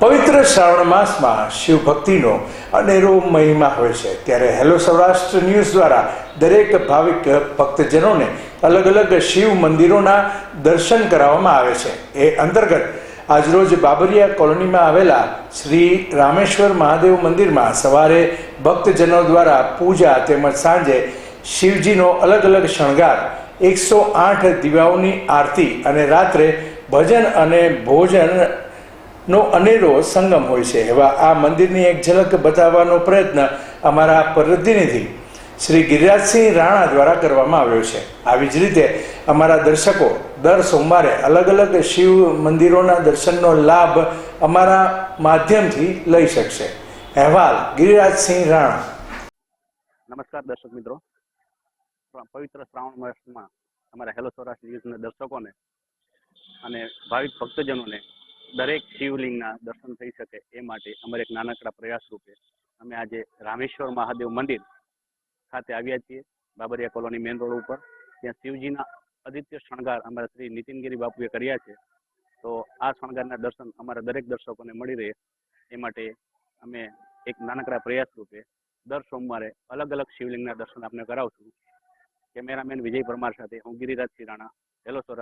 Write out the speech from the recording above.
પવિત્ર શ્રાવણ માસમાં શિવ ભક્તિનો અનેરો મહિમા હોય છે. ત્યારે હેલો સૌરાષ્ટ્ર ન્યૂઝ દ્વારા દરેક ભાવિક ભક્તજનોને અલગ અલગ શિવ મંદિરોના દર્શન કરાવવામાં આવે છે. એ અંતર્ગત આજરોજ બાબરિયા કોલોનીમાં આવેલા શ્રી રામેશ્વર મહાદેવ મંદિરમાં સવારે ભક્તજનો દ્વારા પૂજા તેમજ સાંજે શિવજીનો અલગ અલગ શણગાર, એકસો આઠ દીવાઓની આરતી અને રાત્રે ભજન અને ભોજન નો અનેરો સંગમ હોય છે. એવા આ મંદિરની એક ઝલક બતાવવાનો પ્રયત્ન અમારા પ્રતિનિધિ શ્રી ગિરિરાજસિંહ રાણા દ્વારા કરવામાં આવ્યો છે. આવી જ રીતે અમારા દર્શકો દર સોમવારે અલગ અલગ શિવ મંદિરોના દર્શનનો લાભ અમારા માધ્યમથી લઈ શકશે. અહેવાલ ગિરિરાજસિંહ રાણા. નમસ્કાર દર્શક મિત્રો. પવિત્ર શ્રાવણ માસમાં અમારા હેલો સૌરાષ્ટ્ર ન્યૂઝના દર્શકોને અને ભાવિક ભક્તજનોને દરેક શિવલિંગના દર્શન થઈ શકે એ માટે અમારે એક નાનકડા પ્રયાસ રૂપે અમે આજે રામેશ્વર મહાદેવ મંદિર ખાતે આવ્યા છીએ, બાબરિયા કોલોની મેન રોડ ઉપર. ત્યાં શિવજીના આદિત્ય શણગાર અમારા શ્રી નીતિનગીરી બાપુએ કર્યા છે. તો આ શણગારના દર્શન અમારા દરેક દર્શકોને મળી રહે એ માટે અમે એક નાનકડા પ્રયાસ રૂપે દર સોમવારે અલગ અલગ શિવલિંગના દર્શન આપને કરાવશું. કેમેરામેન વિજય પરમાર સાથે હું ગિરિરાજ સિરાણા. હેલો સૌરાષ્ટ્ર.